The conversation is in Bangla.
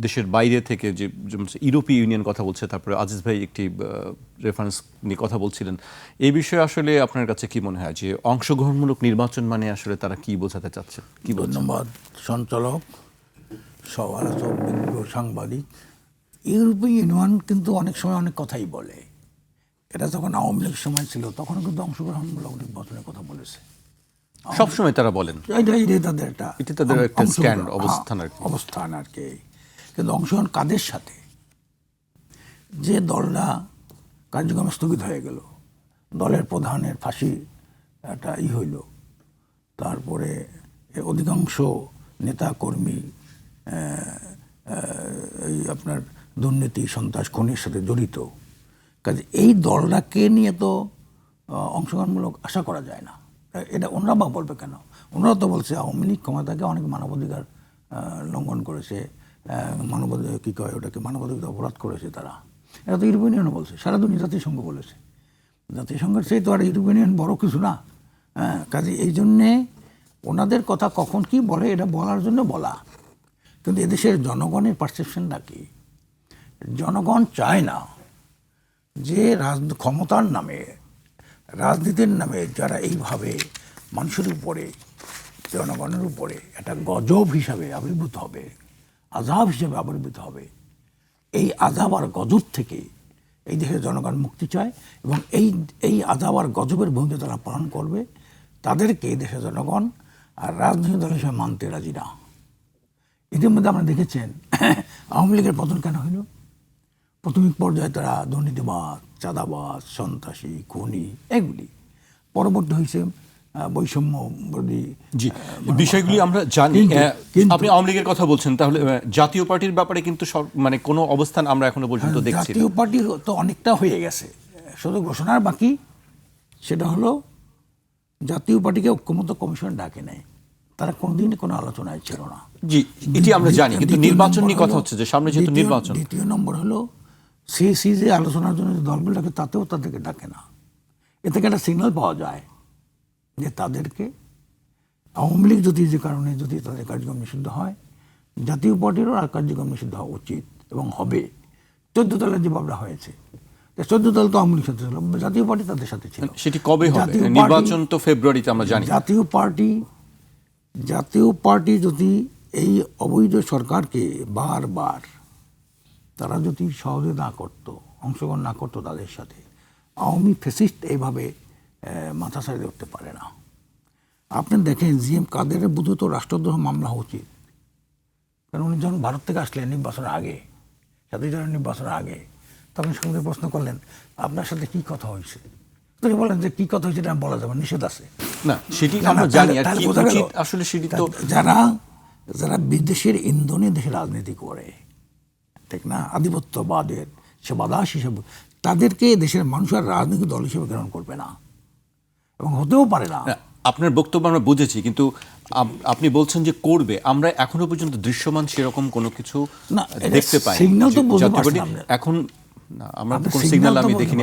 দেশের বাইরে থেকে যে ইউরোপীয় ইউনিয়ন কথা বলছে তারপরে আজিজ ভাই একটি রেফারেন্স নিয়ে কথা বলছিলেন। এই বিষয়ে আসলে আপনার কাছে কি মনে হয় যে অংশগ্রহণমূলক নির্বাচন মানে আসলে তারা কি বোঝাতে চাচ্ছে? কি ধন্যবাদ সঞ্চালক সবার সব বিজ্ঞ সাংবাদিক। ইউরোপীয় ইউনিয়ন কিন্তু অনেক সময় অনেক কথাই বলে। এটা যখন আওয়ামী লীগ সময় ছিল তখন কিন্তু অংশগ্রহণমূলক নির্বাচনের কথা বলেছে। সবসময় তারা বলেন। এটা তাদের একটা এটি তাদের একটা হ্যাঁ, অবস্থান আর অবস্থান আর কি। কিন্তু অংশগ্রহণ কাদের সাথে? যে দলটা কার্যক্রম স্থগিত হয়ে গেল, দলের প্রধানের ফাঁসি একটা ই হইল, তারপরে অধিকাংশ নেতা কর্মী এই আপনার দুর্নীতি, সন্ত্রাস, খনির সাথে জড়িত। কাজে এই দলটাকে নিয়ে তো অংশগ্রহণমূলক আশা করা যায় না। এটা ওনারা বা বলবে কেন? ওনারা তো বলছে আওয়ামী লীগ ক্ষমতাকে অনেক মানবাধিকার লঙ্ঘন করেছে মানবাধিকার কী কয় ওটাকে? মানবাধিকার অপরাধ করেছে তারা। এটা তো ইউরোপিয়ান বলছে, সারা দুনিয়া জাতিসংঘ বলেছে। জাতিসংঘের সেই তো আর ইউরোপিয়ান বড় কিছু না। হ্যাঁ কাজে এই জন্যে ওনাদের কথা কখন কি বলে, এটা বলার জন্য বলা। কিন্তু এদেশের জনগণের পারসেপশনটা কি? জনগণ চায় না যে রাজ ক্ষমতার নামে, রাজনীতির নামে যারা এইভাবে মানুষের উপরে, জনগণের উপরে একটা গজব হিসাবে আবির্ভূত হবে। আজাব হিসেবে আবির্ভূত হবে। এই আজাব আর গজব থেকে এই দেশের জনগণ মুক্তি চায় এবং এই এই আজাব আর গজবের ভূমিকা তারা পালন করবে, তাদেরকে এই দেশের জনগণ আর রাজনৈতিক দল হিসেবে মানতে রাজি না। ইতিমধ্যে আপনারা দেখেছেন, আওয়ামী লীগের পতন কেন হইল প্রাথমিক পর্যায়ে তারা দুর্নীতিবাদ চাঁদাবাদ সন্ত্রাসী, খুনি, এগুলি। পরবর্তী হয়েছে বৈষম্য জি বিষয়গুলি আমরা জানি আপনি আওয়ামী লীগের কথা বলছেন তাহলে জাতীয় পার্টির ব্যাপারে কিন্তু মানে কোনো অবস্থান আমরা এখনও পর্যন্ত দেখছি জাতীয় পার্টি তো অনেকটা হয়ে গেছে। শুধু ঘোষণার বাকি সেটা হলো জাতীয় পার্টিকে ঐক্যমত কমিশন ডাকে নেয় তারা কোনোদিন কোনো আলোচনায় ছিল না। জি এটি আমরা জানি কিন্তু নির্বাচন নিয়ে কথা হচ্ছে যে সামনে যেহেতু নির্বাচন। দ্বিতীয় নম্বর হলো সিএসি যে আলোচনার জন্য দলগুলো ডাকে তাতেও তাদেরকে ডাকে না। এ থেকে একটা সিগন্যাল পাওয়া যায়। যে তাদেরকে আওয়ামী লীগ যদি যে কারণে যদি তাদের কার্যক্রম নিষিদ্ধ হয় জাতীয় পার্টিরও আর কার্যক্রম নিষিদ্ধ হওয়া উচিত এবং হবে। চোদ্দ দলের যে বাবরা হয়েছে চোদ্দ দল তো আওয়ামী লীগ সাথে ছিল জাতীয় পার্টি তাদের সাথে ছিল। সেটি কবে হবে? নির্বাচন তো ফেব্রুয়ারিতে আমরা জানি। জাতীয় পার্টি জাতীয় পার্টি যদি এই অবৈধ সরকারকে বারবার তারা যদি সহজে না করত অংশগ্রহণ না করতো তাদের সাথে আওয়ামী ফেসিস্ট এইভাবে মাথা সারিয়ে উঠতে পারে না। আপনি দেখেন জি এম কাদেরের বুধ তো রাষ্ট্রদ্রোহ মামলা উচিত কারণ উনি যখন ভারত থেকে আসলেন নির্বাচনের আগে জাতীয় জনের নির্বাচনের আগে তখন সঙ্গে প্রশ্ন করলেন আপনার সাথে কি কথা হয়েছে? তিনি বলেন যে কি কথা হয়েছে এটা বলা যাবে নিষেধ আছে। না সেটি আমরা জানি আর কি উচিত আসলে সেটি তো যারা যারা বিদেশের ইন্ধনে দেশে রাজনীতি করে ঠিক না? আধিপত্যবাদের সে হিসেবে তাদেরকে দেশের মানুষ আর রাজনৈতিক দল হিসেবে গ্রহণ করবে না। এবং হতেও পারে না। আপনার বক্তব্য আমরা বুঝেছি কিন্তু আপনি বলছেন যে করবে। আমরা এখনও পর্যন্ত দৃশ্যমান সেরকম কোনো কিছু না, দেখতে পাই এখন আমরা কোনো সিগন্যাল আমি দেখিনি।